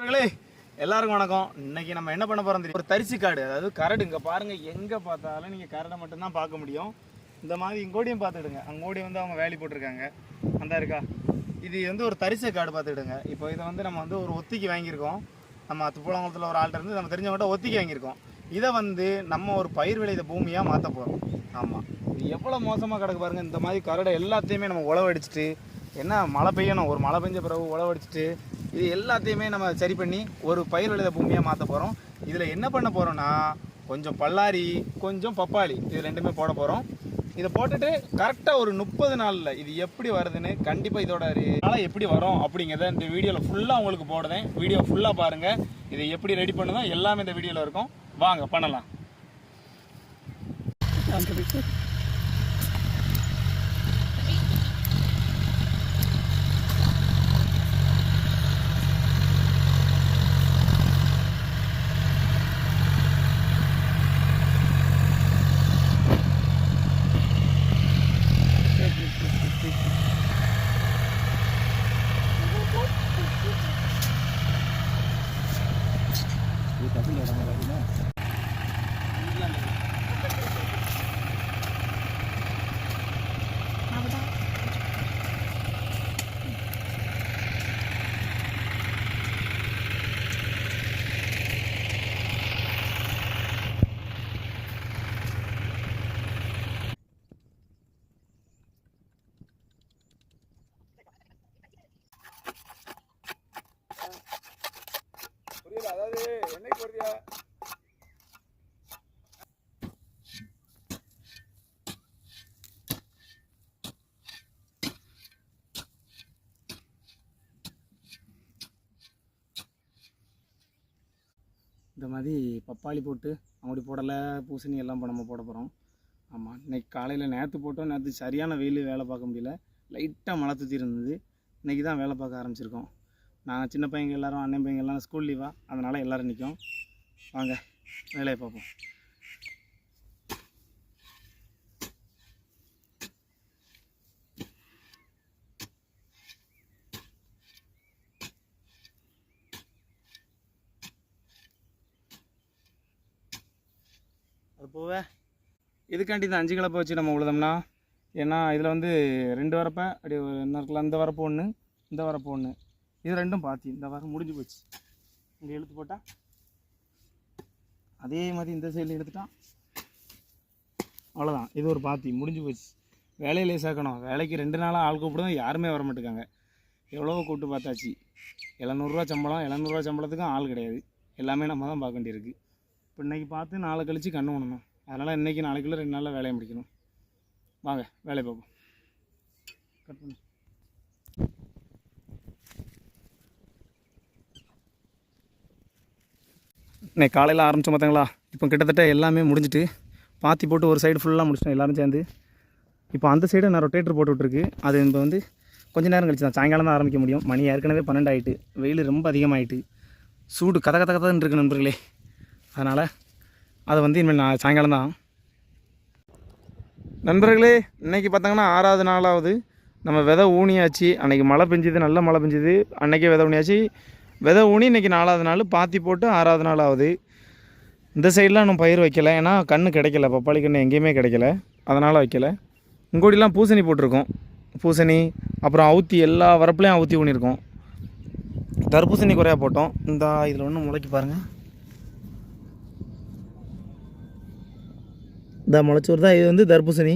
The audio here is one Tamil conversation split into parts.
நண்பர்களே எல்லாருக்கும் வணக்கம். இன்னைக்கு நம்ம என்ன பண்ண போறோம் தெரியும். ஒரு தரிசி காடு அதாவது கரடு. இங்க பாருங்க எங்க பார்த்தாலும் நீங்க கரடை மட்டும்தான் பார்க்க முடியும். இந்த மாதிரி இங்கோடியும் பார்த்துடுங்க. அங்கோடி வந்து அவங்க வேலி போட்டிருக்காங்க. அந்த இருக்கா? இது வந்து ஒரு தரிசு காடு பார்த்துக்கிடுங்க இப்போ இதை வந்து நம்ம வந்து ஒரு ஒத்திக்கு வாங்கியிருக்கோம். நம்ம துப்புளங்குளத்தில் ஒரு ஆள்கிட்ட இருந்து நம்ம தெரிஞ்சவங்கள்ட்ட ஒத்திக்கு வாங்கியிருக்கோம். இதை வந்து நம்ம ஒரு பயிர் விளைத பூமியாக மாற்ற போகிறோம் ஆமாம் இது எவ்வளோ மோசமாக கிடக்கு பாருங்க. இந்த மாதிரி கரடை எல்லாத்தையுமே நம்ம உழவடிச்சிட்டு என்ன மழை பெய்யணும்? ஒரு மழை பெஞ்ச பிறகு உழவடிச்சிட்டு இது எல்லாத்தையுமே நம்ம சரி பண்ணி ஒரு பயிர் விளைத பூமியாக மாற்ற போகிறோம் இதில் என்ன பண்ண போகிறோம்னா கொஞ்சம் பல்லாரி கொஞ்சம் பப்பாளி இது ரெண்டுமே போட போகிறோம் இதை போட்டுட்டு கரெக்டாக ஒரு முப்பது நாளில் இது எப்படி வருதுன்னு கண்டிப்பாக இதோட நாளாக எப்படி வரும் அப்படிங்கிறத இந்த வீடியோவில் ஃபுல்லாக உங்களுக்கு போடுறேன். வீடியோ ஃபுல்லாக பாருங்கள் இதை எப்படி ரெடி பண்ணுதோ எல்லாமே இந்த வீடியோவில் இருக்கும். வாங்க பண்ணலாம். புரியல இந்த மாதிரி பப்பாளி போட்டு அப்படி போடலை பூசணி எல்லாம் இப்போ நம்ம போட போகிறோம். ஆமாம் இன்றைக்கி காலையில் நேற்று போட்டோம் நேற்று சரியான வெயில் வேலை பார்க்க முடியல. லைட்டாக மழை தூத்தி இருந்தது. இன்றைக்கி தான் வேலை பார்க்க ஆரம்பிச்சிருக்கோம். நான் சின்ன பையங்க எல்லோரும் அண்ணன் பையங்க எல்லாம் ஸ்கூல் லீவாக அதனால் எல்லோரும் நிற்கும் வாங்க வேலையை பார்ப்போம். அது போக இதுக்காண்டி இந்த அஞ்சு கலப்பை வச்சு நம்ம உழுதோம்னா ஏன்னா இதில் வந்து ரெண்டு வரப்பை அப்படி ஒரு என்ன இருக்கலாம் இந்த வரப்பு ஒன்று இந்த வரப்பு ஒன்று இது ரெண்டும் பாத்தி இந்த வாரம் முடிஞ்சு போச்சு. இங்கே இழுத்து போட்டால் அதே மாதிரி இந்த சைடில் எடுத்துட்டான் அவ்வளோதான் இது ஒரு பாத்தி முடிஞ்சு போச்சு. வேலையிலே சேர்க்கணும் வேலைக்கு ரெண்டு நாளாக ஆள் கூப்பிடுவோம் யாருமே வர மாட்டேங்காங்க எவ்வளோ கூப்பிட்டு பார்த்தாச்சு. எழுநூறுவா சம்பளம் எழுநூறுவா சம்பளத்துக்கும் ஆள் கிடையாது. எல்லாமே நம்ம தான் பார்க்க வேண்டியிருக்கு. இப்போ இன்றைக்கி பார்த்து நாளை கழித்து கண்ணு பண்ணணும் அதனால் இன்றைக்கி நாளைக்குள்ளே ரெண்டு நாளில் வேலையை முடிக்கணும். வாங்க வேலையை பார்ப்போம். கட் பண்ணு. இன்னைக்கு காலையில் ஆரம்பித்தோம் பார்த்தீங்களா இப்போ கிட்டத்தட்ட எல்லாமே முடிஞ்சிட்டு பாத்தி போட்டு ஒரு சைடு ஃபுல்லாக முடிச்சிட்டோம் எல்லோரும் சேர்ந்து. இப்போ அந்த சைடு நான் ரொட்டேட்டர் போட்டு விட்ருக்கு அது இப்போ வந்து கொஞ்ச நேரம் கழிச்சு தான். சாயங்காலம் தான் ஆரம்பிக்க முடியும். மணி ஏற்கனவே பன்னெண்டு ஆயிட்டு வெயில் ரொம்ப அதிகமாகிட்டு சூடு கத கத கதன்னு இருக்கு நண்பர்களே. அதனால் அதை வந்து இனிமேல் நான் சாயங்காலம் தான். நண்பர்களே இன்றைக்கி பார்த்தாங்கன்னா ஆறாவது நாளாவது. நம்ம விதை ஊனியாச்சு. அன்றைக்கி மழை பெஞ்சுது நல்ல மழை பெஞ்சுது. அன்றைக்கே விதை ஊனியாச்சு. விதை ஊனி இன்றைக்கி நாலாவது நாள் பாத்தி போட்டு ஆறாவது நாள் ஆகுது இந்த சைடெலாம் இன்னும் பயிர் வைக்கல. ஏன்னா கண்ணு கிடைக்கல பப்பாளி கன்று எங்கேயுமே கிடைக்கல. அதனால் வைக்கல. இங்கோடிலாம் பூசணி போட்டிருக்கோம். பூசணி அப்புறம் அவுத்தி எல்லா வரப்புலையும் அவுத்தி ஊனியிருக்கோம். தர்பூசணி குறையா போட்டோம். இந்த இதில் ஒன்று முளைக்கு பாருங்கள் இந்த முளைச்சோறு தான் இது வந்து தர்பூசணி.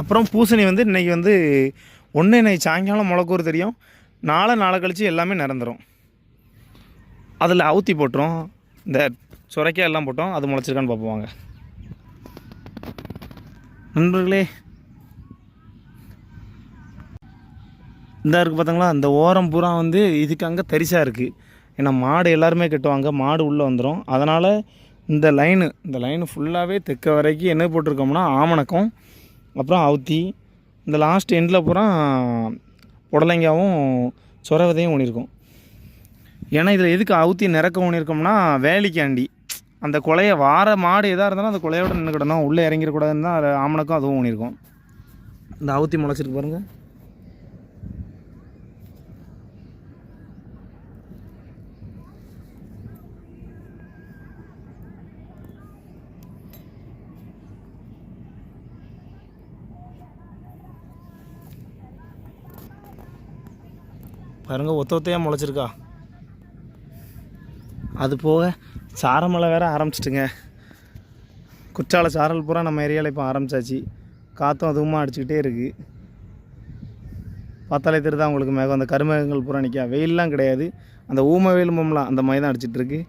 அப்புறம் பூசணி வந்து இன்றைக்கி வந்து ஒன்று இன்னைக்கு சாயங்காலம் முளைக்கூறு தெரியும். நாளை நாளை கழித்து எல்லாமே நிரந்துடும் அதில் அவுத்தி போட்டுரும். இந்த சுரைக்காய் எல்லாம் போட்டோம் அது முளைச்சிருக்கான்னு பார்ப்போம் நண்பர்களே இந்த இருக்குது பார்த்தீங்களா இந்த ஓரம் பூரா வந்து இதுக்கு அங்கே தரிசாக இருக்குது ஏன்னா மாடு எல்லாருமே கட்டுவாங்க. மாடு உள்ளே வந்துடும் அதனால் இந்த லைனு இந்த லைனு ஃபுல்லாகவே தெற்க வரைக்கும் என்ன போட்டிருக்கோம்னா ஆமணக்கம் அப்புறம் அவுத்தி இந்த லாஸ்ட் எண்டில் பூரா புடலங்காவும் சொர விதையும் ஊனியிருக்கோம் ஏன்னா இதில் எதுக்கு அவுத்தி நிறக்க ஊனியிருக்கோம்னா வேலிக்காண்டி. அந்த கொலையை வார மாடு எதாக இருந்தாலும் அந்த குலையோடு நின்றுக்கிடணும் உள்ளே இறங்கிடக்கூடாதுன்னு தான் ஆமணக்கம் அதுவும் ஊனியிருக்கோம் இந்த அவுத்தி முளைச்சிருக்கு பாருங்கள் பாருங்க ஒத்த ஒத்தையாக முளைச்சிருக்கா. அது போக சாரமலை வேற ஆரம்பிச்சிட்டுங்க. குற்றால சாரல் பூரா நம்ம ஏரியாவில் இப்போ ஆரம்பிச்சாச்சு. காற்றும் அதுவுமா அடிச்சுக்கிட்டே இருக்குது பார்த்தாலே தான் உங்களுக்கு மேகம்? அந்த கருமேகங்கள் பூரா நிற்கா வெயிலெலாம் கிடையாது. அந்த ஊம வெயில் மம்லாம் அந்த மாதிரி தான் அடிச்சிட்ருக்கு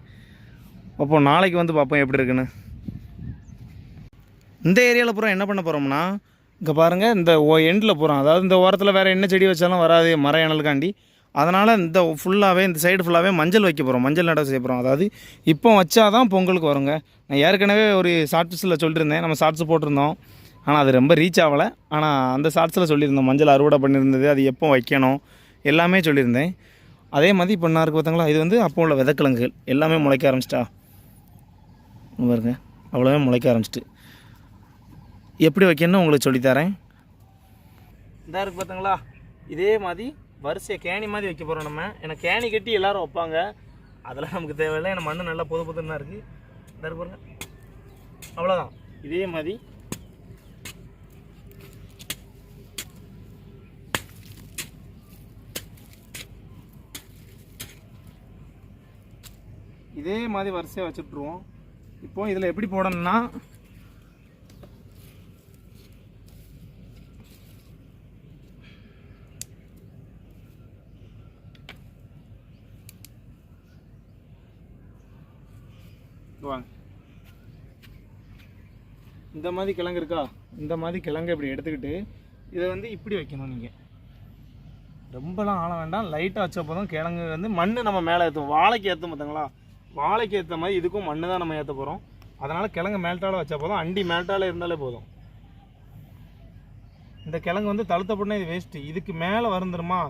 அப்போ நாளைக்கு வந்து பார்ப்போம் எப்படி இருக்குன்னு. இந்த ஏரியாவில் பூரா என்ன பண்ண போகிறோம்னா இங்கே பாருங்கள் இந்த ஓ எண்டில் போகிறோம் அதாவது இந்த ஓரத்தில் வேறு என்ன செடி வச்சாலும் வராது மர இணலுக்காண்டி அதனால் இந்த ஃபுல்லாகவே இந்த சைடு ஃபுல்லாகவே மஞ்சள் வைக்க போகிறோம் மஞ்சள் நடவு செய்ய போகிறோம் அதாவது இப்போ வச்சா தான் பொங்கலுக்கு வருங்க. நான் ஏற்கனவே ஒரு ஷார்ட்ஸில் சொல்லியிருந்தேன் நம்ம ஷார்ட்ஸ் போட்டிருந்தோம். ஆனால் அது ரொம்ப ரீச் ஆகலை. ஆனால் அந்த ஷார்ட்ஸில் சொல்லியிருந்தோம். மஞ்சள் அறுவடை பண்ணியிருந்தது. அது எப்போ வைக்கணும்? எல்லாமே சொல்லியிருந்தேன். அதே மாதிரி இப்போ என்ன இருக்குது பார்த்தீங்களா இது வந்து அப்போ உள்ள விதக்கிழங்குகள். எல்லாமே முளைக்க ஆரம்பிச்சிட்டா? பாருங்க. அவ்வளோவே முளைக்க ஆரம்பிச்சிட்டு. எப்படி வைக்கணும்னு உங்களுக்கு சொல்லித்தரேன் இந்த இருக்குது பார்த்தீங்களா இதே மாதிரி வரிசையை கேணி மாதிரி வைக்க போகிறோம் நம்ம. ஏன்னா கேணி கட்டி எல்லோரும் வைப்பாங்க. அதெல்லாம் நமக்கு தேவையில்லை. ஏன்னா மண் நல்லா புது புதுன்னா தான் இருக்குது இந்த பாருங்க. அவ்வளோதான் இதே மாதிரி. இதே மாதிரி வரிசையாக வச்சுட்ருவோம் இப்போது இதில் எப்படி போடணும்னா இங்க வாங்க இந்த மாதிரி கிழங்கு இருக்கா? இந்த மாதிரி கிழங்கு இப்படி எடுத்துக்கிட்டு இதை வந்து இப்படி வைக்கணும் நீங்கள் ரொம்பலாம் ஆழ வேண்டாம். லைட்டாக வச்ச கிழங்கு வந்து மண் நம்ம மேலே ஏற்றுவோம் வாழைக்கு ஏற்றும் பார்த்தாங்களா வாழைக்கு ஏற்ற மாதிரி இதுக்கும் மண்ணு தான் நம்ம ஏற்ற போகிறோம் அதனால் கிழங்கு மேல்ட்டால் வச்சா போதும். அண்டி மேல்ட்டால் இருந்தாலே போதும். இந்த கிழங்கு வந்து தழுத்தப்படனே இது வேஸ்ட்டு இதுக்கு மேலே வருந்துருமா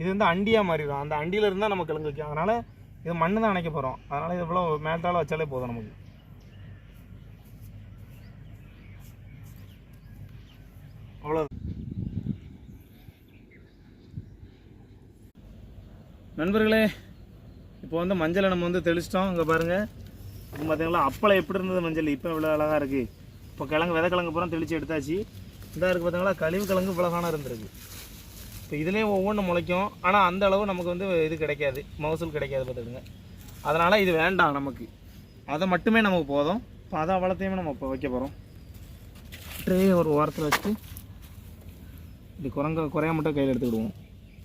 இது வந்து அண்டியாக மாறிடும் அந்த அண்டியில் இருந்தால் நம்ம கிழங்கு வைக்கும் அதனால் இது மண்ணு தான் அணைக்க போகிறோம் அதனால் இது இவ்வளோ மேல்ட்டால் வச்சாலே போதும் நமக்கு. அவ்வளோ நண்பர்களே இப்போ வந்து மஞ்சளை நம்ம வந்து தெளிச்சிட்டோம். இங்கே பாருங்கள் இப்போ பார்த்தீங்களா அப்பளம் எப்படி இருந்தது மஞ்சள்? இப்போ இவ்வளோ அழகாக இருக்குது இப்போ கிழங்கு விதை கிழங்கு பூரா தெளித்து எடுத்தாச்சு. இதாக இருக்குது பார்த்தீங்களா கழிவு கிழங்கு இவ்வளோகான இருந்திருக்கு. இப்போ இதுலேயும் ஒவ்வொன்றும் முளைக்கும். ஆனால் அந்த அளவு நமக்கு வந்து இது கிடைக்காது. மகசூல் கிடைக்காது பார்த்துடுங்க அதனால் இது வேண்டாம் நமக்கு. அதை மட்டுமே நமக்கு போதும். இப்போ அதை வளர்த்தையுமே நம்ம இப்போ வைக்க போகிறோம் ட்ரே ஒரு ஓரத்தில் வச்சுட்டு இப்படி குறைங்க குறைய மட்டும் கையில் எடுத்துக்கிடுவோம்.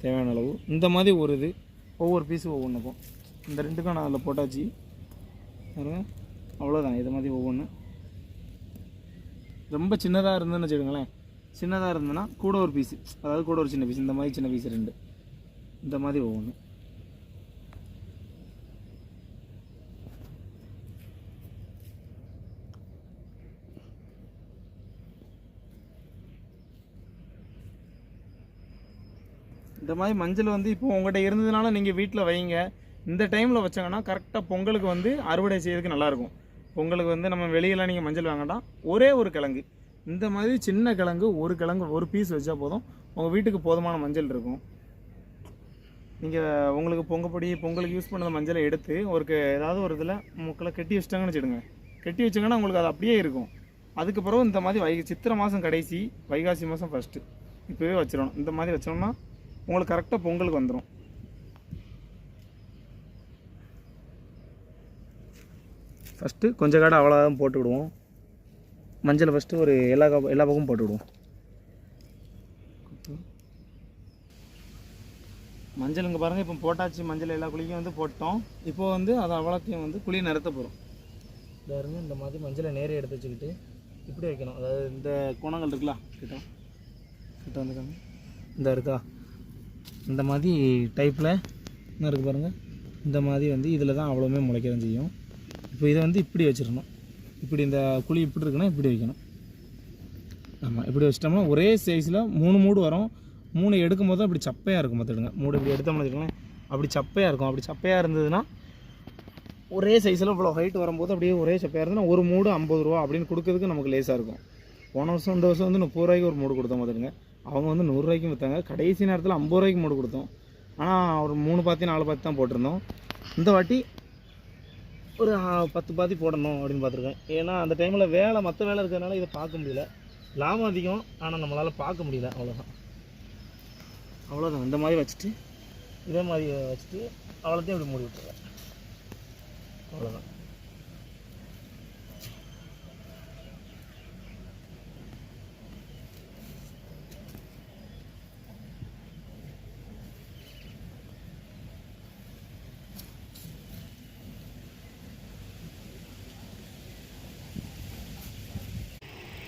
தேவையான அளவு. இந்த மாதிரி ஒரு இது ஒவ்வொரு பீஸும் ஒவ்வொன்றுக்கும் இந்த ரெண்டுக்கும் நான் அதில் போட்டாச்சு. அவ்வளோதான் இது மாதிரி ஒவ்வொன்று ரொம்ப சின்னதாக இருந்ததுன்னு வச்சுக்கோங்களேன். சின்னதாக இருந்ததுன்னா கூட ஒரு பீஸு அதாவது கூட ஒரு சின்ன பீஸ் இந்த மாதிரி சின்ன பீஸ் ரெண்டு. இந்த மாதிரி ஒவ்வொன்று இந்த மாதிரி மஞ்சள் வந்து இப்போ உங்கள்கிட்ட இருந்ததுனால நீங்கள் வீட்டில் வைங்க. இந்த டைமில் வச்சாங்கன்னா கரெக்டாக பொங்கலுக்கு வந்து அறுவடை செய்யறதுக்கு நல்லாயிருக்கும் பொங்கலுக்கு வந்து நம்ம வெளியெல்லாம் நீங்கள் மஞ்சள் வாங்கலாம் ஒரே ஒரு கிழங்கு. இந்த மாதிரி சின்ன கிழங்கு ஒரு கிழங்கு ஒரு பீஸ் வச்சா போதும். உங்கள் வீட்டுக்கு போதுமான மஞ்சள் இருக்கும். நீங்கள் உங்களுக்கு பொங்கப்பொடி பொங்கலுக்கு யூஸ் பண்ணத மஞ்சளை எடுத்து ஒரு ஏதாவது ஒரு இதில் முக்கில் கட்டி வச்சிட்டாங்கன்னு வச்சுடுங்க கட்டி வச்சிங்கன்னா உங்களுக்கு அது அப்படியே இருக்கும். அதுக்கப்புறம் இந்த மாதிரி வை சித்திரை மாதம் கடைசி வைகாசி மாதம் ஃபஸ்ட்டு இப்போவே வச்சிடணும். இந்த மாதிரி வச்சோம்னா உங்களுக்கு கரெக்டாக பொங்கலுக்கு வந்துடும் ஃபஸ்ட்டு கொஞ்சம் காடை அவ்வளோதான் போட்டு விடுவோம். மஞ்சள் ஃபஸ்ட்டு ஒரு எல்லா கா- எல்லா பக்கமும் போட்டு விடுவோம். மஞ்சள் இங்கே பாருங்கள் இப்போ போட்டாச்சு மஞ்சள் எல்லா குழிக்கும் வந்து போட்டோம். இப்போ வந்து அதை அவ்வளோத்தையும் வந்து குழி நிறுத்த போகிறோம் பாருங்க இந்த மாதிரி மஞ்சளை நேரே எடுத்து வச்சுக்கிட்டு இப்படி வைக்கணும். அதாவது இந்த குணங்கள் இருக்குல்ல கிட்ட. கிட்ட வந்துக்காங்க இந்த இருக்கா? இந்த மாதிரி டைப்பில் என்ன இருக்குது பாருங்கள் இந்த மாதிரி வந்து இதில் தான் அவ்வளோமே முளைக்க செய்யும். இப்போ இதை வந்து இப்படி வச்சிடணும். இப்படி இந்த குழி இப்படி இருக்குன்னா இப்படி வைக்கணும். ஆமாம் இப்படி வச்சிட்டோம்னா ஒரே சைஸில் மூணு மூடு வரும். மூணு எடுக்கும் போது அப்படி சப்பையாக இருக்கும் பார்த்துடுங்க மூடு இப்படி எடுத்தோம்னு வச்சுக்கோங்களேன். அப்படி சப்பையாக இருக்கும். அப்படி சப்பையாக இருந்ததுன்னா ஒரே சைஸில் இவ்வளோ ஹைட் வரும்போது அப்படியே ஒரே சப்பையாக இருந்ததுன்னா ஒரு மூடு ஐம்பது ரூபா அப்படின்னு கொடுக்கறதுக்கு நமக்கு லேசாக இருக்கும். போன வருஷம் இந்த வருஷம் வந்து முப்பது ரூபாய்க்கு ஒரு மூடு கொடுத்தோம் பார்த்துடுங்க அவங்க வந்து நூறுரூவாய்க்கும் விற்றாங்க கடைசி நேரத்தில் ஐம்பது ரூபாய்க்கு மூடு கொடுத்தோம். ஆனால் ஒரு மூணு பாத்தி நாலு பாத்தி தான் போட்டிருந்தோம். இந்த வாட்டி ஒரு பத்து பாத்தி போடணும் அப்படின்னு பார்த்துருக்கேன். ஏன்னா அந்த டைமில் வேலை மற்ற வேலை இருக்கிறதுனால இதை பார்க்க முடியல. லாபம் அதிகம் ஆனால் நம்மளால் பார்க்க முடியல. அவ்வளோதான் அவ்வளோதான் இந்த மாதிரி வச்சுட்டு இதே மாதிரி வச்சுட்டு அவ்வளோத்தையும் இப்படி மூடி விட்டுருவேன். அவ்வளோதான்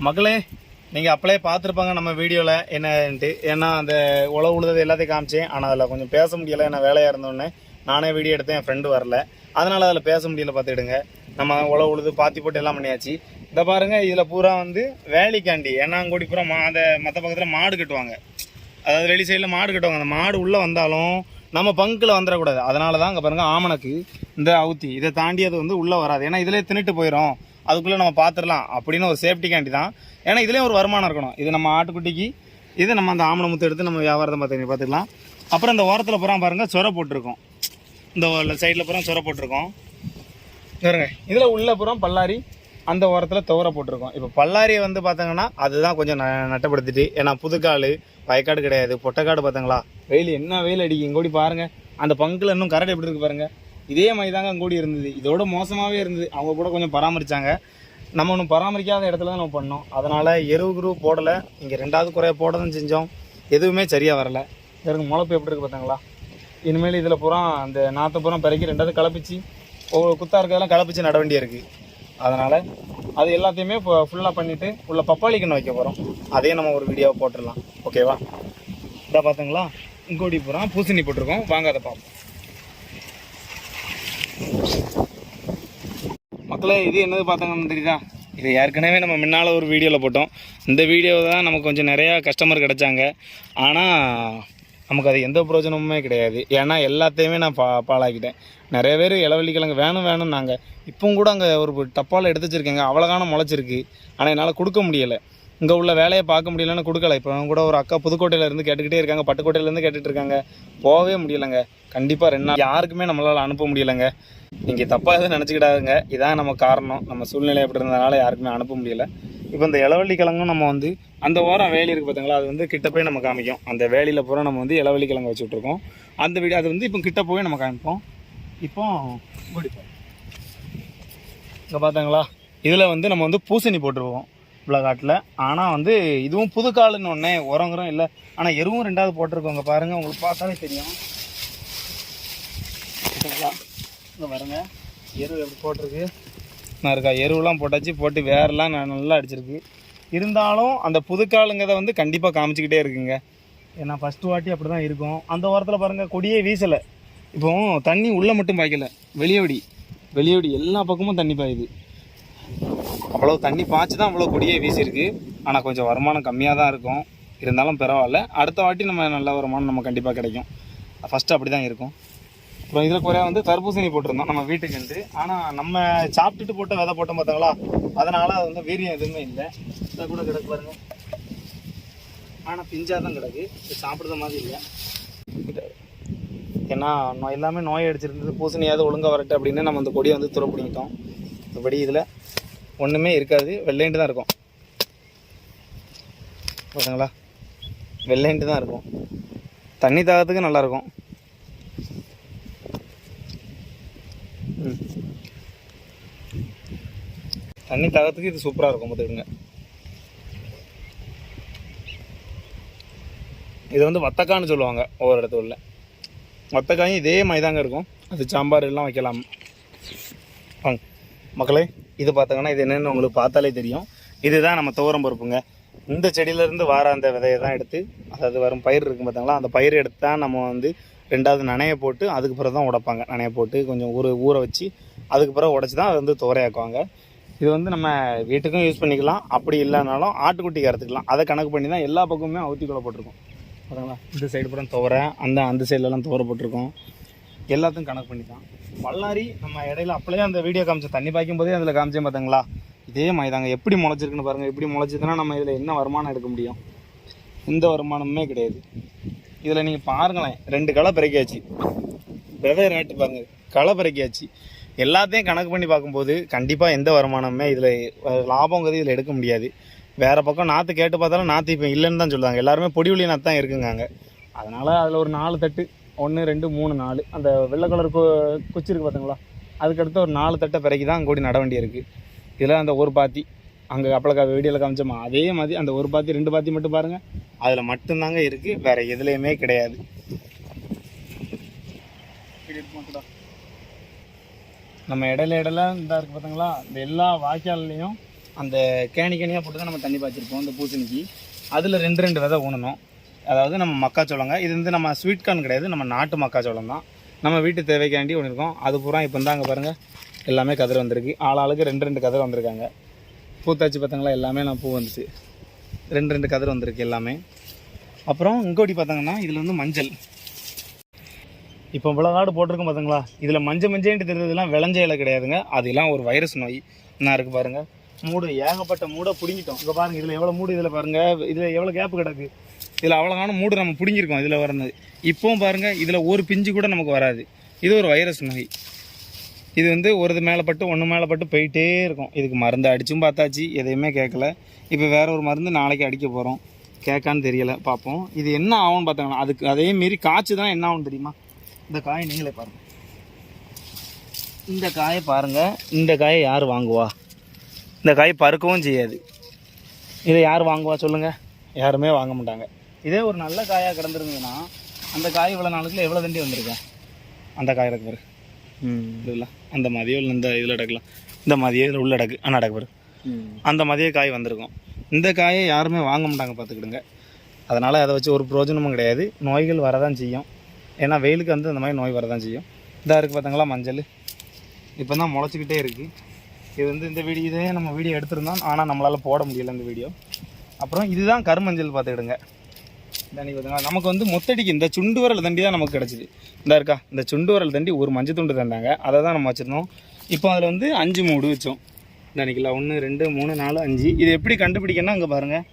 மக்களே நீங்கள் அப்பளே பார்த்துருப்பாங்க நம்ம வீடியோவில் என்னன்ட்டு. ஏன்னா அந்த உழவு உழுதது எல்லாத்தையும் காமிச்சேன். ஆனால் அதில் கொஞ்சம் பேச முடியலை. ஏன்னா வேலையாக இருந்தோடனே நானே வீடியோ எடுத்தேன். என் ஃப்ரெண்டு வரல. அதனால் அதில் பேச முடியல பார்த்துக்கிடுங்க. நம்ம உழவு உழுது பாத்தி போட்டு எல்லாம் பண்ணியாச்சு. இதை பாருங்கள் இதில் பூரா வந்து வேலைக்காண்டி. ஏன்னா பூரா மா அந்த மற்ற பக்கத்தில் மாடு கட்டுவாங்க. அதாவது வெளி சைடில் மாடு கட்டுவாங்க. அந்த மாடு உள்ளே வந்தாலும் நம்ம பங்கில் வந்துடக்கூடாது அதனால தான் அங்கே பாருங்கள் ஆமணக்கு இந்த அவுத்தி இதை தாண்டி அது வந்து உள்ளே வராது. ஏன்னா இதிலே தின்னுட்டு போயிடும் அதுக்குள்ளே நம்ம பார்த்துடலாம் அப்படின்னு ஒரு சேஃப்டிக்காண்டி தான். ஏன்னா இதுலேயும் ஒரு வருமானம் இருக்கணும். இது நம்ம ஆட்டுக்குட்டிக்கு இது நம்ம அந்த ஆமணை முத்து எடுத்து நம்ம வியாபாரத்தை பார்த்து பார்த்துக்கலாம். அப்புறம் இந்த ஓரத்தில் புறம் பாருங்கள் சொர போட்டிருக்கோம். இந்த சைடில் புறம் சொரை போட்டிருக்கோம். பாருங்க இதில் உள்ள புறம் பல்லாரி அந்த ஓரத்தில் துவர போட்டிருக்கோம். இப்போ பல்லாரியை வந்து பார்த்தாங்கன்னா அதுதான் கொஞ்சம் ந நட்டப்படுத்திட்டு ஏன்னா புதுக்காடு வயக்காடு கிடையாது. பொட்டைக்காடு பார்த்தங்களா? வெயில் என்ன வெயில் அடிக்கும் இங்கோடி பாருங்கள் அந்த பங்கில் இன்னும் கரடு எப்படி இருக்கு பாருங்கள் இதே மாதிரி தாங்க அங்கோடி இருந்தது. இதோட மோசமாகவே இருந்தது. அவங்க கூட கொஞ்சம் பராமரித்தாங்க நம்ம ஒன்றும் பராமரிக்காத இடத்துல தான் நம்ம பண்ணோம். அதனால் எருவு குரு போடலை. இங்கே ரெண்டாவது குறைய போட தான் செஞ்சோம். எதுவுமே சரியாக வரலை. எனக்கு முளைப்பு எப்படி இருக்குது பார்த்தாங்களா இனிமேல் இதில் பூரா அந்த நாற்று பூரா பிறகு ரெண்டாவது கலப்பிச்சு ஒவ்வொரு குத்தா இருக்கிறதெல்லாம் கலப்பிச்சு நட வேண்டிய இருக்குது அதனால் அது எல்லாத்தையுமே இப்போ ஃபுல்லாக பண்ணிவிட்டு உள்ள பப்பாளி கண்ணை வைக்க போகிறோம் அதையும் நம்ம ஒரு வீடியோவை போட்டுடலாம். ஓகேவா இதை பார்த்தீங்களா இங்கோடி பூரா பூசணி போட்டிருக்கோம். வாங்க அதை பார்ப்போம். மக்களே இது என்னது பார்த்தாங்கன்னு தெரியுதா? இது ஏற்கனவே நம்ம முன்னால் ஒரு வீடியோவில் போட்டோம். இந்த வீடியோ தான் நமக்கு கொஞ்சம் நிறையா கஸ்டமர் கிடைச்சாங்க. ஆனால் நமக்கு அது எந்த பிரயோஜனமுமே கிடையாது. ஏன்னா எல்லாத்தையுமே நான் பா பாழாக்கிட்டேன். நிறைய பேர் இளவள்ளி வேணும் வேணும் நாங்கள் இப்பவும் கூட அங்கே ஒரு டப்பாவில் எடுத்து வச்சுருக்கேங்க. அவ்வளோகான முளைச்சிருக்கு. ஆனால் என்னால் கொடுக்க முடியலை. இங்கே உள்ள வேலையை பார்க்க முடியலன்னு கொடுக்கல. இப்போ கூட ஒரு அக்கா புதுக்கோட்டையில இருந்து கேட்டுக்கிட்டே இருக்காங்க. பட்டுக்கோட்டையிலேருந்து கேட்டுகிட்டு இருக்காங்க. போகவே முடியலைங்க. கண்டிப்பாக ரெண்டு நாள் யாருக்குமே நம்மளால் அனுப்ப முடியலைங்க. நீங்கள் தப்பாக எதுவும் நினச்சிக்கிடாதுங்க. இதான் நம்ம காரணம். நம்ம சூழ்நிலை எப்படி இருந்ததுனால யாருக்குமே அனுப்ப முடியல. இப்போ இந்த இளவள்ளி கிழங்கும் நம்ம வந்து அந்த ஓரம் வேலி இருக்குது பார்த்தீங்களா அது வந்து கிட்ட போய் நம்ம காமிக்கும். அந்த வேலியில் பூரா நம்ம வந்து இளவள்ளி கிழங்கு வச்சு விட்ருக்கோம் அந்த வீடு அது வந்து இப்போ கிட்ட போய் நம்ம காமிப்போம். இப்போ இங்கே பார்த்தாங்களா இதில் வந்து நம்ம வந்து பூசணி போட்டுருவோம். காட்டில். ஆனால் வந்து இதுவும் புது காலுன்னு ஒன்றே உரங்குறோம் இல்லை. ஆனால் எருவும் ரெண்டாவது போட்டிருக்கோங்க பாருங்கள் உங்களுக்கு பார்த்தாலே தெரியும். சரிங்களா? இங்கே பாருங்க. எரு எப்படி போட்டிருக்கு? நான் இருக்கா எருவெலாம் போட்டாச்சு போட்டு வேரெல்லாம் நான் நல்லா அடிச்சிருக்கு. இருந்தாலும் அந்த புதுக்காலுங்கிறத வந்து கண்டிப்பாக காமிச்சிக்கிட்டே இருக்குங்க. ஏன்னா ஃபஸ்ட்டு வாட்டி அப்படி தான் இருக்கும். அந்த ஓரத்தில் பாருங்கள் கொடியே வீசலை. இப்போ தண்ணி உள்ளே மட்டும் பாய்க்கல. வெளியவடி வெளியவடி எல்லா பக்கமும் தண்ணி பாயுது. அவ்வளோ தண்ணி பாய்ச்சி தான் அவ்வளோ கொடியே வீசியிருக்கு. ஆனால் கொஞ்சம் வருமானம் கம்மியாக தான் இருக்கும். இருந்தாலும் பரவாயில்ல. அடுத்த வாட்டி நம்ம நல்ல வருமானம் நம்ம கண்டிப்பாக கிடைக்கும். ஃபஸ்ட்டு அப்படி தான் இருக்கும். அப்புறம் இதில் குறையா வந்து தர்பூசணி போட்டிருந்தோம். நம்ம வீட்டுக்கு வந்து ஆனால் நம்ம சாப்பிட்டுட்டு போட்ட விதை போட்டோம் பார்த்தாங்களா அதனால் அது வந்து வீரியம் எதுவுமே இல்லை. இதை கூட கிடக்கு பாருங்க. ஆனால் பிஞ்சாக தான் கிடக்கு. இது சாப்பிட்ற மாதிரி இல்லை. ஏன்னா நோய் எல்லாமே நோய் அடிச்சிருந்தது. பூசணியாவது ஒழுங்காக வரட்டு அப்படின்னு நம்ம அந்த கொடியை வந்து துறை மற்றபடி இதில் ஒன்றுமே இருக்காது. வெள்ளைண்டு தான் இருக்கும். பார்த்தீங்களா வெள்ளைண்டு தான் இருக்கும். தண்ணி தாகத்துக்கு நல்லாயிருக்கும் தண்ணி தாகத்துக்கு இது சூப்பராக இருக்கும் பார்த்துக்கோங்க இது வந்து வத்தக்கான்னு சொல்லுவாங்க ஒவ்வொரு இடத்துல. வத்தக்காயும் இதே மாதிரி தாங்க இருக்கும். அது சாம்பார் எல்லாம் வைக்கலாம். வாங்க. மக்களே இது பார்த்தாங்கன்னா இது என்னென்னு உங்களுக்கு பார்த்தாலே தெரியும். இதுதான் நம்ம துவரம் பருப்புங்க. இந்த செடியிலேருந்து வர அந்த விதையை தான் எடுத்து அதாவது வரும் பயிர் இருக்கும் பார்த்தாங்களா அந்த பயிர் எடுத்து தான் நம்ம வந்து ரெண்டாவது நனைய போட்டு அதுக்கு பிறகு தான் உடைப்பாங்க. நனைய போட்டு கொஞ்சம் ஊற ஊற வச்சு அதுக்கு பிறகு உடச்சி தான் அதை வந்து துவரையாக்குவாங்க. இது வந்து நம்ம வீட்டுக்கும் யூஸ் பண்ணிக்கலாம். அப்படி இல்லைனாலும் ஆட்டுக்குட்டிக்கு அறுத்துக்கலாம். அதை கணக்கு பண்ணி தான் எல்லா பக்கமுமே அவுத்திக்குள்ளே போட்டிருக்கோம். பார்த்தீங்களா இந்த சைடு புறம் துவரை அந்த அந்த சைட்லலாம் துவரை போட்டிருக்கோம். எல்லாத்தையும் கணக்கு பண்ணி தான் வல்லாரி நம்ம இடையில அப்படியே அந்த வீடியோ காமிச்சோம் தண்ணி பாய்க்கும் போதே அதில் காமிச்சேன் பார்த்தீங்களா இதே மாதிரி தாங்க எப்படி முளைச்சிருக்குன்னு பாருங்கள் எப்படி முளைச்சதுன்னா நம்ம இதில் என்ன வருமானம் எடுக்க முடியும்? எந்த வருமானமுமே கிடையாது. இதில் நீங்கள் பாருங்களேன். ரெண்டு களை பிறக்கியாச்சு விதை ரேட்டு பாருங்க. களை பிறக்கியாச்சு எல்லாத்தையும் கணக்கு பண்ணி பார்க்கும்போது கண்டிப்பாக எந்த வருமானமுமே இதில் லாபங்கிறது இதில் எடுக்க முடியாது. வேறு பக்கம் நாற்று கேட்டு பார்த்தாலும் நாற்று இப்போ இல்லைன்னு தான் சொல்லுவாங்க. எல்லாருமே பொடி உளி நாற்று தான் இருக்குங்காங்க. அதனால் அதில் ஒரு நாலு தட்டு ஒன்று ரெண்டு மூணு நாலு. அந்த வெள்ளை கலர் கு குச்சி இருக்குது பார்த்தீங்களா அதுக்கடுத்து ஒரு நாலு தட்டை பிறகு தான் கூடி நட வேண்டி இருக்குது இதில் அந்த ஒரு பாத்தி அங்கே அப்பளக்கா வீடியோவில் காமிச்சோமா? அதே மாதிரி அந்த ஒரு பாத்தி ரெண்டு பாத்தி மட்டும் பாருங்கள் அதில் மட்டும்தாங்க இருக்குது வேறு எதுலேயுமே கிடையாது. நம்ம இடையில இடையில இதாக இருக்குது பார்த்தீங்களா இந்த எல்லா வாய்க்கால்லையும் அந்த கேணி கேணியாக போட்டு தான் நம்ம தண்ணி பாய்ச்சிருப்போம் இந்த பூசணிக்கு. அதில் ரெண்டு ரெண்டு விதை ஊனணும். அதாவது நம்ம மக்காச்சோளங்க இது வந்து நம்ம ஸ்வீட் கார்ன் கிடையாது நம்ம நாட்டு மக்காச்சோளம் தான். நம்ம வீட்டு தேவைக்காண்டி ஒன்று இருக்கோம். அது பூரா இப்போ இருந்தாங்க பாருங்கள் எல்லாமே கதிர் வந்திருக்கு. ஆளாளுக்கு ரெண்டு ரெண்டு கதிர் வந்திருக்காங்க. பூத்தாச்சு பார்த்தங்களா எல்லாமே நான் பூ வந்துச்சு. ரெண்டு ரெண்டு கதிர் வந்திருக்கு எல்லாமே. அப்புறம் இங்கோட்டி பார்த்தாங்கன்னா இதில் வந்து மஞ்சள். இப்போ இவ்வளோ காடு போட்டிருக்கோம் பார்த்தீங்களா இதில் மஞ்சள் மஞ்சள்ட்டு தெரிஞ்சதுலாம் விளைஞ்ச இலை கிடையாதுங்க. அதெல்லாம் ஒரு வைரஸ் நோய். என்ன இருக்குது பாருங்கள் மூடு ஏகப்பட்ட மூடை பிடிங்கிட்டோம். இங்கே பாருங்கள் இதில் எவ்வளோ மூடு இதில் பாருங்கள் இதில் எவ்வளோ கேப்பு கிடக்கு. இதில் அவ்வளோகான மூடு நம்ம பிடுங்கிருக்கோம் இதில் வரது இப்போவும் பாருங்கள் இதில் ஒரு பிஞ்சு கூட நமக்கு வராது. இது ஒரு வைரஸ் நோய். இது வந்து ஒரு இது மேலே பட்டு ஒன்று மேலே பட்டு போயிட்டே இருக்கும். இதுக்கு மருந்து அடிச்சும் பார்த்தாச்சு எதையுமே கேட்கல. இப்போ வேற ஒரு மருந்து நாளைக்கு அடிக்க போகிறோம் கேட்கான்னு தெரியலை பார்ப்போம். இது என்ன ஆகும்னு பார்த்தாங்கன்னா அதுக்கு அதே மாரி காய்ச்சி தான் என்ன ஆகும் தெரியுமா? இந்த காயை நீங்களே பாருங்கள் இந்த காயை பாருங்கள் இந்த காயை யார் வாங்குவா? இந்த காய் பறக்கவும் செய்யாது. இதை யார் வாங்குவா சொல்லுங்கள் யாருமே வாங்க மாட்டாங்க. இதே ஒரு நல்ல காயாக கிடந்திருந்ததுன்னா அந்த காய் இவ்வளோ நாளுக்குள்ள எவ்வளோ தண்டி வந்திருக்கேன் அந்த காய் இறக்கு பாரு. இல்லை அந்த மாதிரியோ இல்லை இந்த இதில் அடக்கலாம். இந்த மாதிரியே இதில் உள்ள அடக்கு ஆனால் அடக்கு பாரு. அந்த மாதிரியே காய் வந்திருக்கும். இந்த காயை யாருமே வாங்க மாட்டாங்க பார்த்துக்கிடுங்க அதனால் அதை வச்சு ஒரு பிரயோஜனமும் கிடையாது. நோய்கள் வரதான் செய்யும். ஏன்னா வெயிலுக்கு வந்து அந்த மாதிரி நோய் வரதான் செய்யும். இதாக இருக்குது பார்த்தீங்களா மஞ்சள்? இப்போ தான் முளைச்சிக்கிட்டே இருக்குது இது வந்து இந்த வீடியோ இதே நம்ம வீடியோ எடுத்திருந்தோம். ஆனால் நம்மளால் போட முடியல இந்த வீடியோ. அப்புறம் இதுதான் கருமஞ்சள் பார்த்துக்கிடுங்க தண்ணி பார்த்தீங்களா நமக்கு வந்து மொத்தடிக்கு இந்த சுண்டு வரல் தண்டி தான் நமக்கு கிடச்சிது. இந்த இருக்கா? இந்த சுண்டு வரல் தண்டி ஒரு மஞ்சள் துண்டு தந்தாங்க. அதை தான் நம்ம வச்சுருந்தோம். இப்போ அதில் வந்து அஞ்சு மூடு வச்சோம். நினைக்கலாம் ஒன்று ரெண்டு மூணு நாலு அஞ்சு. இது எப்படி கண்டுபிடிக்கணும்னா அங்கே பாருங்கள்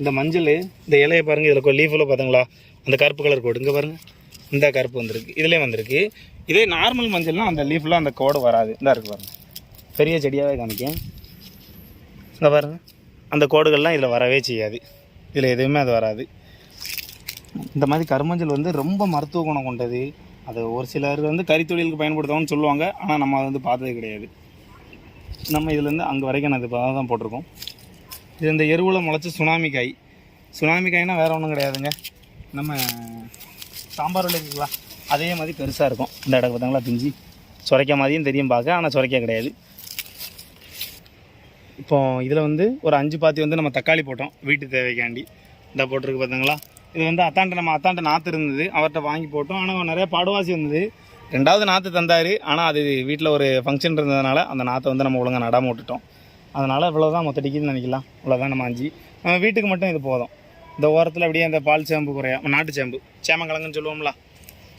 இந்த மஞ்சள் இந்த இலையை பாருங்கள் இதில் லீஃபில் பார்த்தீங்களா அந்த கருப்பு கலர் கோடு. இங்கே பாருங்கள் இந்த கருப்பு வந்திருக்கு. இதுலேயே வந்திருக்கு. இதே நார்மல் மஞ்சள்னால் அந்த லீஃபில் அந்த கோடு வராது. இந்த இருக்கு பாருங்கள் பெரிய செடியாகவே காமிக்கேன். இங்கே பாருங்கள் அந்த கோடுகள்லாம் இதில் வரவே செய்யாது. இதில் எதுவுமே அது வராது. இந்த மாதிரி கருமஞ்சள் வந்து ரொம்ப மருத்துவ குணம் கொண்டது. அது ஒரு சிலர் வந்து கறித்தொழிலுக்கு பயன்படுத்துவாங்கன்னு சொல்லுவாங்க. ஆனால் நம்ம அதை வந்து பார்த்தது கிடையாது. நம்ம இதுலேருந்து அங்கே வரைக்கும் நான் இது இப்போ தான் போட்டிருக்கோம். இது இந்த எருவில் முளைச்ச சுனாமி காய். சுனாமி காய்னால் வேறு ஒன்றும் கிடையாதுங்க. நம்ம சாம்பார் இருக்குங்களா? அதே மாதிரி பெருசாக இருக்கும். இந்த இடம் பார்த்தாங்களா பிஞ்சு. சுரைக்க மாதிரியும் தெரியும் பார்க்க. ஆனால் சுரைக்க கிடையாது. இப்போ இதில் வந்து ஒரு அஞ்சு பாத்தி வந்து நம்ம தக்காளி போட்டோம். வீட்டு தேவைக்காண்டி. இந்த போட்டிருக்கு பார்த்தீங்களா இது வந்து அத்தாண்ட நம்ம அத்தாண்ட நாற்று இருந்தது. அவர்கிட்ட வாங்கி போட்டோம். ஆனால் நிறைய பாடுவாசி இருந்தது ரெண்டாவது நாற்று தந்தார். ஆனால் அது வீட்டில் ஒரு ஃபங்க்ஷன் இருந்ததுனால அந்த நாற்றை வந்து நம்ம ஒழுங்காக நடாம விட்டுட்டோம். அதனால் இவ்வளோதான் மொத்தடிக்குன்னு நினைக்கலாம். இவ்வளோதான் நம்ம அஞ்சு. நம்ம வீட்டுக்கு மட்டும் இது போதும். இந்த ஓரத்தில் அப்படியே அந்த பால் சேம்பு குறையா நாட்டு சேம்பு. சேமங்கிழங்குன்னு சொல்லுவோம்ல.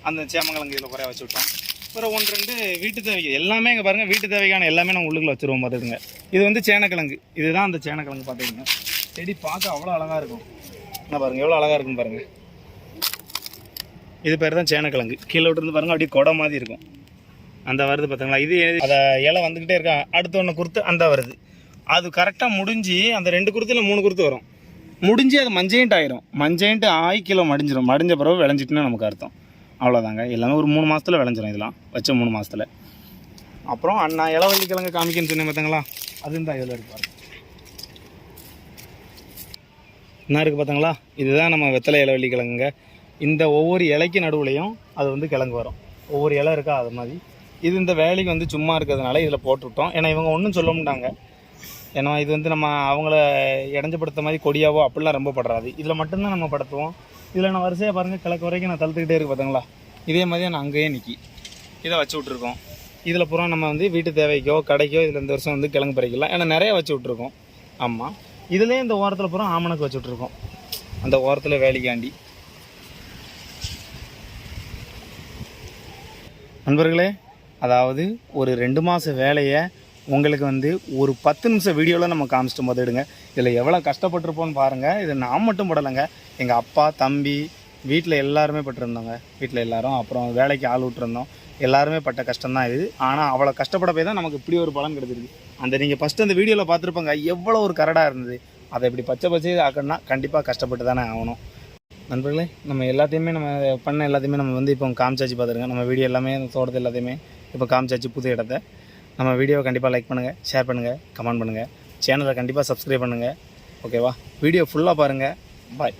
அந்த சேமங்கிழங்கு இதில் குறையா வச்சு விட்டோம். அப்புறம் ஒன்று ரெண்டு வீட்டு தேவைக்கு. எல்லாமே இங்கே பாருங்கள் வீட்டு தேவைக்கான எல்லாமே நம்ம உள்ளுக்குள்ள வச்சுருவோம் பார்த்துக்குங்க இது வந்து சேனக்கிழங்கு. இதுதான் அந்த சேனக்கிழங்கு பார்த்துக்குங்க செடி பார்க்க அவ்வளோ அழகாக இருக்கும். என்ன பாருங்கள் எவ்வளோ அழகாக இருக்குன்னு பாருங்கள் இது பேர் தான் சேனக்கிழங்கு. கீழே விட்டுருந்து பாருங்கள் அப்படியே கொடை மாதிரி இருக்கும். அந்த வருது பார்த்தீங்களா இது அதை இலை வந்துக்கிட்டே இருக்கா? அடுத்த ஒன்று குருத்து அந்த வருது. அது கரெக்டாக முடிஞ்சு அந்த ரெண்டு குருத்தில் மூணு குருத்து வரும். முடிஞ்சு அது மஞ்சைன்ட்டு ஆயிரும். மஞ்சைன்ட்டு ஆகி கிலோ மடிஞ்சிடும் மடிஞ்ச பிறகு விளைஞ்சிட்டுன்னு நமக்கு அர்த்தம். அவ்வளோதாங்க எல்லாமே ஒரு மூணு மாதத்தில் விளைஞ்சிரும் இதெல்லாம். வச்ச மூணு மாதத்தில் அப்புறம் அண்ணா இளவள்ளி கிழங்கு காமிக்கன்னு சொன்னேன் பார்த்தீங்களா அது இந்த இதில் இருப்பாரு என்ன இருக்குது பார்த்தங்களா இதுதான் நம்ம வெத்தலை இளவள்ளி கிழங்குங்க. இந்த ஒவ்வொரு இலைக்கு நடுவுலையும் அது வந்து கிழங்கு வரும். ஒவ்வொரு இலை இருக்கா? அது மாதிரி. இது இந்த வேலைக்கு வந்து சும்மா இருக்கிறதுனால இதில் போட்டுவிட்டோம். ஏன்னா இவங்க ஒன்றும் சொல்ல மாட்டாங்க. ஏன்னா இது வந்து நம்ம அவங்கள இடைஞ்சப்படுத்த மாதிரி கொடியாவோ அப்படிலாம் ரொம்ப படுறாது இதில் மட்டும்தான் நம்ம படுத்துவோம். இதில் நான் வரிசையாக பாருங்கள் கிழக்கு வரைக்கும் நான் தழுத்துக்கிட்டே இருக்கு பார்த்தங்களா இதே மாதிரியே நான் அங்கேயே நிற்கி இதை வச்சு விட்ருக்கோம் இதில் பூரா நம்ம வந்து வீட்டு தேவைக்கோ கடைக்கோ இதில் இந்த வருஷம் வந்து கிழங்கு பறிக்கலாம். ஏன்னா நிறைய வச்சு விட்ருக்கோம் ஆமாம் இதுலேயே இந்த ஓரத்தில் பூரா ஆமணக்கு வச்சு விட்ருக்கோம் அந்த ஓரத்தில் வேலிக்காண்டி. நண்பர்களே அதாவது ஒரு ரெண்டு மாத வேலையை உங்களுக்கு வந்து ஒரு பத்து நிமிஷம் வீடியோவில் நம்ம காமிச்சிட்டு முதலிடுங்க. இதில் எவ்வளோ கஷ்டப்பட்டிருப்போம்னு பாருங்கள் இது நான் மட்டும் படலைங்க. எங்கள் அப்பா தம்பி வீட்டில் எல்லாருமே பட்டிருந்தோங்க. வீட்டில் எல்லோரும் அப்புறம் வேலைக்கு ஆள் விட்டுருந்தோம். எல்லாருமே பட்ட கஷ்டம் தான் இது. ஆனால் அவ்வளோ கஷ்டப்பட போய் தான் நமக்கு இப்படி ஒரு பலன் கிடைச்சிருக்கு. அந்த நீங்கள் ஃபஸ்ட்டு அந்த வீடியோவில் பார்த்துருப்பாங்க. எவ்வளோ ஒரு கரடாக இருந்தது. அதை இப்படி பச்சை பச்சை ஆக்கணும்னா கண்டிப்பாக கஷ்டப்பட்டு தானே ஆகணும். நண்பர்களே நம்ம எல்லாத்தையுமே நம்ம பண்ண எல்லாத்தையுமே நம்ம வந்து இப்போ காமிச்சாச்சு பார்த்துருங்க. நம்ம வீடியோ எல்லாமே தோட்டத்து தோட்டத்தை எல்லாத்தையுமே இப்போ காமிச்சாச்சு புது இடத்த. நம்ம வீடியோவை கண்டிப்பாக லைக் பண்ணுங்கள் ஷேர் பண்ணுங்கள் கமெண்ட் பண்ணுங்கள் சேனலை கண்டிப்பாக சப்ஸ்கிரைப் பண்ணுங்கள் ஓகேவா வீடியோ ஃபுல்லாக பாருங்கள் பாய்